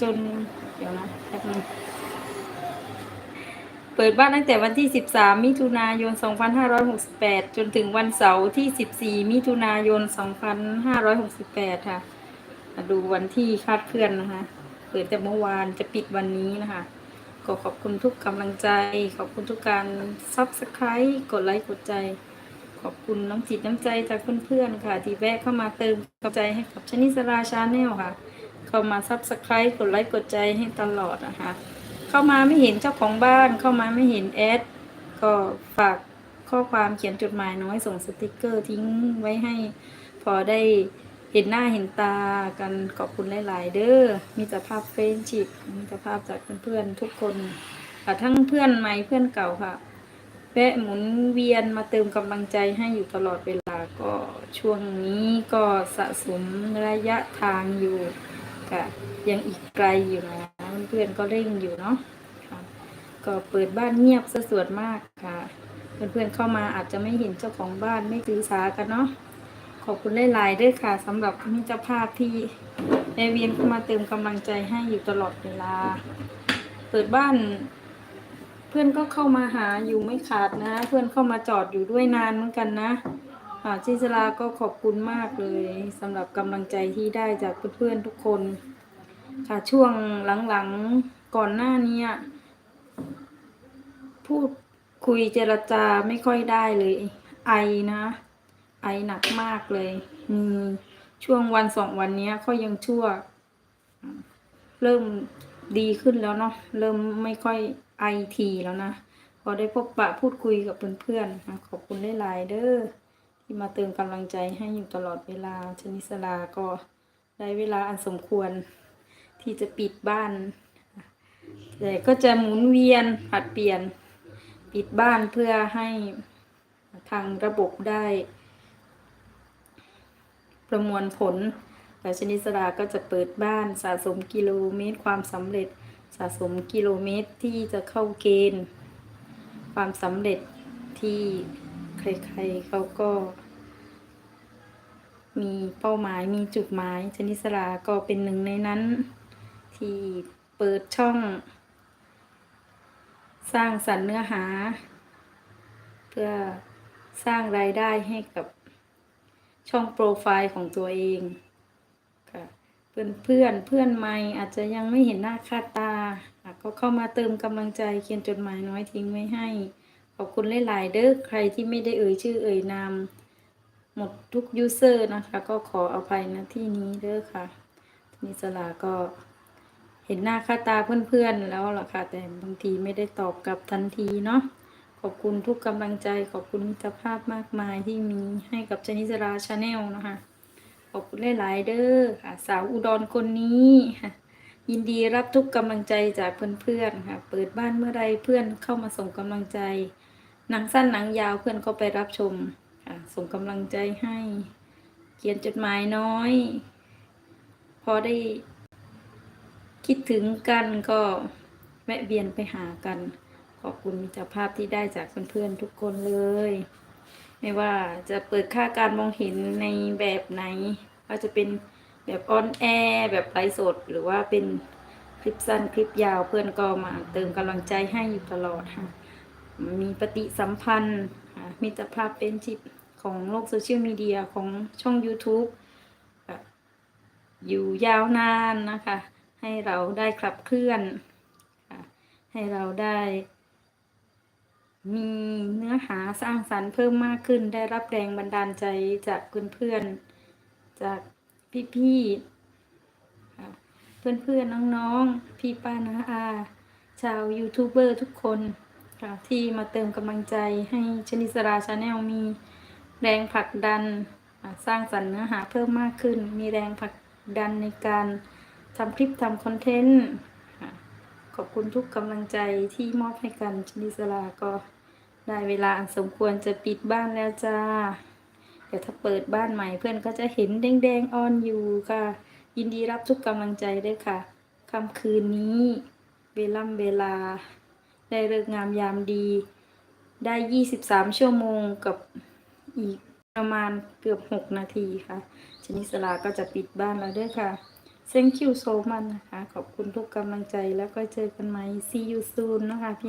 จนเดี๋ยวนะแป๊บนึงเปิดบ้านตั้งแต่วันที่ 13 มิถุนายน 2568 จนถึงวันเสาร์ที่ 14 มิถุนายน 2568 ค่ะ มาดูวันที่คาดเคลื่อนนะคะ เปิดแต่เมื่อวานจะปิดวันนี้นะคะก็ขอบคุณทุกกำลังใจ ขอบคุณทุกการซับสไคร b ์กดไลค์กดใจ ขอบคุณน้ำจิตน้ำใจจากเพื่อนๆค่ะ ที่แวะเข้ามาเติมกำลังใจให้กับชนิสราชาแนลค่ะ เข้ามาซับสไคร b ์กดไลค์กดใจให้ตลอดนะคะ เข้ามาไม่เห็นเจ้าของบ้าน เข้ามาไม่เห็นแอด ก็ฝากข้อความเขียนจดหมายน้อยส่งสติกเกอร์ทิ้งไว้ให้พอได้เห็นหน้าเห็นตากันขอบคุณหลาย ๆ เด้อมีแต่ภาพเฟรนชิพมีแต่ภาพจากเพื่อนๆทุกคนค่ทั้งเพื่อนใหม่เพื่อนเก่าค่ะแวะหมุนเวียนมาเติมกำลังใจให้อยู่ตลอดเวลาก็ช่วงนี้ก็สะสมระยะทางอยู่ ค่ะยังอีกไกลอยู่นะเพื่อนก็เร่งอยู่เนาะก็เปิดบ้านเงียบซะสวนมากค่ะ เพื่อนๆเข้ามาอาจจะไม่เห็นเจ้าของบ้านไม่ถือสากันเนาะขอบคุณหลายๆด้วยค่ะสำหรับมิตรภาพที่แวะเวียนเข้ามาเติมกำลังใจให้อยู่ตลอดเวลา เปิดบ้าน เพื่อนก็เข้ามาหาอยู่ไม่ขาดนะ เพื่อนเข้ามาจอดอยู่ด้วยนานเหมือนกันนะ อ่าจิสลาก็ขอบคุณมากเลยสำหรับกำลังใจที่ได้จากเพื่อนๆทุกคน ค่ะช่วงหลังๆก่อนหน้านี้พูดคุยเจรจาไม่ค่อยได้เลย ไอนะ ไอหนักมากเลยมีช่วงวันสองวันนี้ก็ยังชั่ว เริ่มดีขึ้นแล้วเนาะเริ่มไม่ค่อยไอทีแล้วนะพอได้พบปะพูดคุยกับเพื่อนๆขอบคุณหลายเด้อ ที่มาเติมกำลังใจให้อยู่ตลอดเวลาชนิสลาก็ได้เวลาอันสมควรที่จะปิดบ้านแต่ก็จะหมุนเวียนผัดเปลี่ยนปิดบ้านเพื่อให้ทางระบบได้ ประมวลผลแต่ชนิสราก็จะเปิดบ้านสะสมกิโลเมตร ความสำเร็จสะสมกิโลเมตรที่จะเข้าเกณฑ์ ความสำเร็จที่ ใครๆเขาก็ มีเป้าหมายมีจุดหมายชนิสราก็เป็นหนึ่งในนั้น ที่เปิดช่อง สร้างสรรค์เนื้อหา เพื่อสร้างรายได้ให้กับช่องโปรไฟล์ของตัวเองค่ะเพื่อนเพื่อนเพื่อนใหม่อาจจะยังไม่เห็นหน้าค่าตา ก็เข้ามาเติมกำลังใจเขียนจดหมายน้อยทิ้งไว้ให้ อบคุณหลายๆเด้อใครที่ไม่ได้เอ่ยชื่อเอ่ยนาม หมดทุกยูเซอร์นะคะ ก็ขออภัยนะที่นี้เด้อค่ะนิสลาก็เห็นหน้าค่าตาเพื่อนๆแล้วล่ะค่ะ แต่บางทีไม่ได้ตอบกลับทันทีเนาะขอบคุณทุกกำลังใจ ขอบคุณมิตรภาพมากมายที่มีให้กับชนิสราชาแนลนะคะ ขอบคุณหลายๆเด้อค่ะ สาวอุดรคนนี้ยินดีรับทุกกำลังใจจากเพื่อนๆค่ะ เปิดบ้านเมื่อไรเพื่อนเข้ามาส่งกำลังใจ หนังสั้นหนังยาวเพื่อนก็ไปรับชมส่งกำลังใจให้ เขียนจดหมายน้อย พอได้คิดถึงกันก็แวะเวียนไปหากัน ขอบคุณมิตรภาพที่ได้จากเพื่อนๆทุกคนเลย ไม่ว่าจะเปิดค่าการมองเห็นในแบบไหนว่าจะเป็นแบบออนแอร์แบบไลฟ์สด หรือว่าเป็นคลิปสั้นคลิปยาวเพื่อนก็มาเติมกำลังใจให้อยู่ตลอดค่ะ มีปฏิสัมพันธ์มิตรภาพเป็นชิปของโลกโซเชียลมีเดียของช่อง YouTube อยู่ยาวนานนะคะ ให้เราได้ขับเคลื่อนให้เราได้ มีเนื้อหาสร้างสรรค์เพิ่มมากขึ้น ได้รับแรงบันดาลใจจากเพื่อนๆจากพี่ๆค่ะเพื่อนๆน้องๆ พี่ป้านาอา ชาวยูทูบเบอร์ทุกคน ค่ะที่มาเติมกำลังใจให้ชนิสราชาแนลมีแรงผลักดันสร้างสรรค์เนื้อหาเพิ่มมากขึ้น มีแรงผลักดันในการทำคลิปทำคอนเทนต์ขอบคุณทุกกำลังใจที่มอบให้กันชนิสลาก็ได้เวลาอันสมควรจะปิดบ้านแล้วจ้า เดี๋ยวถ้าเปิดบ้านใหม่เพื่อนก็จะเห็นแดงๆออนอยู่ค่ะ ยินดีรับทุกกำลังใจด้วยค่ะค่ำคืนนี้เวล่ำเวลา ได้เลิกงามยามดี ได้ 23 ชั่วโมงกับอีกประมาณเกือบ 6 นาทีค่ะ ชนิสลาก็จะปิดบ้านแล้วด้วยค่ะ thank you so much นะคะ ขอบคุณทุกกำลังใจแล้วก็เจอกันใหม่ see you soon นะคะพี่